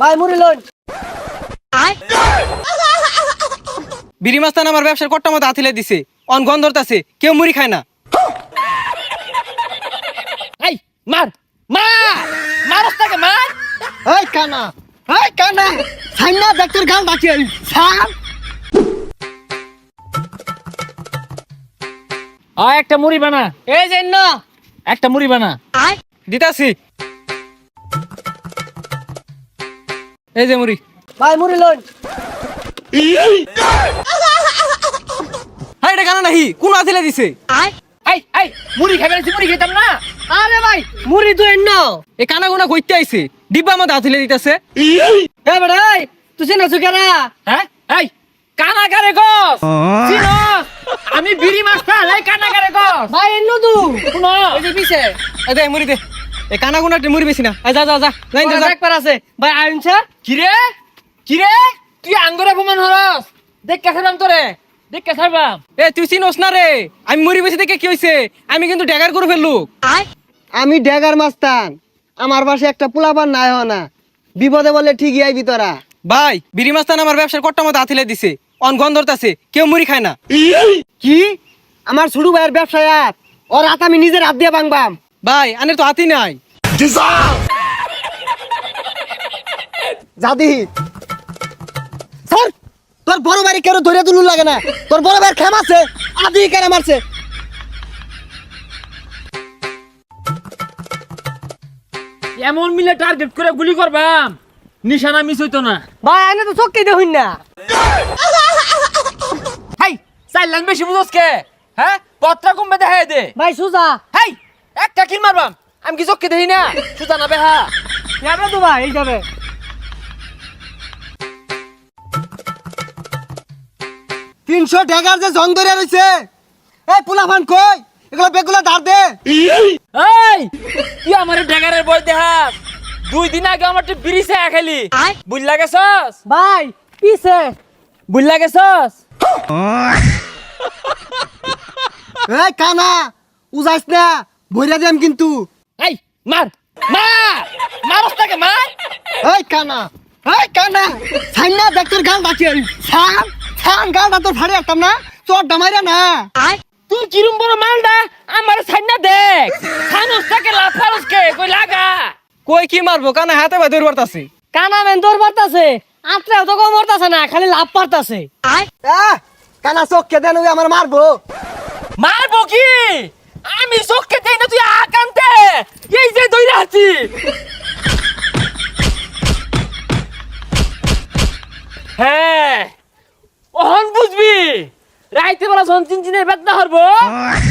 ভাই মুড়ি লোন বিড়ি মাস্তান আমার ব্যবসার কট্টা মতো আথিলে দিছে। অন গন্ধ ধরতাছে কেউ মুড়ি খায় না। এই মার মার মারস তাকে মার। এই কানা এই কানা সাইনা ডাক্তার গাল ডাকে সার। আ একটা মুড়ি বানা। এই যে না একটা মুড়ি বানা। দিতাছি। এই যে মুড়ি। ভাই মুড়ি লোন হ্যাঁ এটা কেন নাহি? কোন আথিলে দিছে? এই এই মুড়ি খাবে না মুড়ি খেতাম না? আরে ভাই মুড়ি তো এন্ন। এ কানা গোনা কইতে আইছে ডিব্বা মতো আথিলে দিতাছে। এ বেটা তুই চেনা সুকেরা হ্যাঁ এই কানাকারে গস চিনস আমি বিড়ি মাস্টার এই কানাকারে গস ভাই এন্ন তু। শুনো ওই যে পিছে এই দে মুড়ি দে। এ কানা গোনা মুড়ি বেশি না। যা যা যা লাইন যা, যা। একবার আছে। ভাই আইন স্যার? কিরে? কিরে? তুই আঙ্গুরে অপমান হরস দেখ কে ছাড়বাম তোরে। দেখ কে ছাড়বাম এ তুই চিনোস না রে। আমি মুড়ি বেশি দেখে কি হইছে? আমি কিন্তু ড্যাগার করে ফেললু। আমি ড্যাগার মাস্তান। আমার পাশে একটা পোলাপান নাই হয় না। বিপদে বলে ঠিকই আইবি তোরা। ভাই বিড়ি মাস্তান আমার ব্যবসার কট্টা মতো আথিলে দিছে। অন ধরতাছে। কেউ মুড়ি খায় না। কি? আমার ছোট ভাইয়ের ব্যবসায় আর ওর হাত আমি নিজের হাত দিয়ে ভাঙবাম। ভাই আনের তো হাতি নাই। জাদি। স্যার তোর বড় ভাই কেন ধরে তুলু লাগে না। তোর বড় ভাইয়ের খেম আছে আদি কেন মারছে। এমন মিলে টার্গেট করে গুলি করবাম। নিশানা মিস হইতো না। ভাই এনে তো চক্কি দেখুন না। হাই চার লাইন বেশি বুঝোস কে? হ্যাঁ? পত্রা কমবে দেখাই দে। ভাই সুজা। হাই একটা কিল মারবাম। আমি কি চক্কে দেখি না? সুজা না বেহা। যাবে তো ভাই এই তিনশো টাকার যে জং ধরে রয়েছে এই পোলাপান কই? এগুলো বেগুলো ধার দে। এই তুই আমার ড্যাগারের বই দেখাস। দুই দিন আগে আমার বিড়ি চা খেলি। বুঝলা গেছস? ভাই পিছে বুঝলা গেছস? এই কানা উজাইস না ভইরা দিম কিন্তু। এই মার মার মারস তাকে মার। এই কানা এই কানা সাইনা ডাক্তার গাল ডাকে সান সান গালটা তোর ফাড়ে আসতাম না তোর ডামাইরা না। তুই কিরম বড় মালডা আমার সাইনা দেখ। খানুস তাকে লাফারস কে কই লাগা? কই কি মারবো কানা হাতে ভাই দৌড় আছে কানা মেন তোর পারতাছে আত্রা তো কম মরতাছে না খালি লাভ পারতাছে কানা চোখ কে দেন ওই আমার মারবো। মারবো কি? আমি চোখকে দেই না তুই আকান্তে। এই যে আছি হ্যাঁ অহন বুঝবি রাইতে বেলা যখন চিনচিনের বেদনা হরবো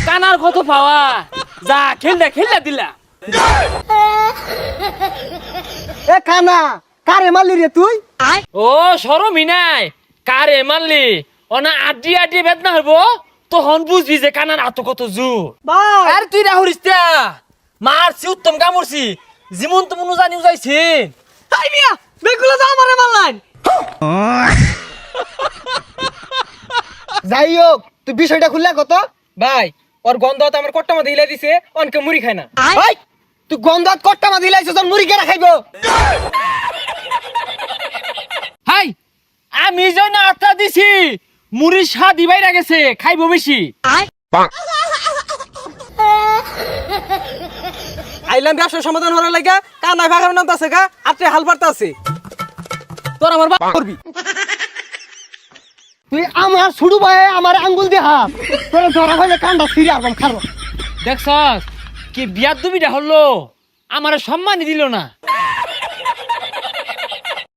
কানার কত পাওয়া? যা খেললা খেললা দিলা। এ কানা কারে মারলি রে তুই? ও সরমই নাই। কারে মারলি? অনা আড্ডি আড্ডি বেদনা হরবো তখন বুঝবি যে কানার আত কত জু ভাই আর তুই রাহুরিস তা। মারছি উত্তম কামড়ছি। যেমন তো মনে জানি যাইছি তাই মিয়া বেগুলো তো আমারে মারলান। যাই হোক তুই বিষয়টা খুললা কত? ভাই ওর গন্ধ তো আমার কট্টা মতো হিলে দিছে অনকে মুড়ি খায় না। ওই তুই গন্ধাত কট্টা মা দিলাইছ তোর মুড়ি কেনা খাইব? হাই আমি যেন আত্মা দিছি মুড়ি স্বাদ ইবাইরা গেছে খাইবো বেশি। আইলাম ব্যবসার সমাধান হওয়ার লাগা কানা ভাগার নাম আছে গা আত্রে হাল পারতা আছে তোর আমার বাপ করবি। তুই আমার শুরু ভাই, আমার আঙ্গুল দিয়ে হাত তোর ধরা হইলে কান্ডা ফিরে আসবাম খারো দেখছস, কি বিয়ার দুবিটা হলো। আমার সম্মানই দিল না।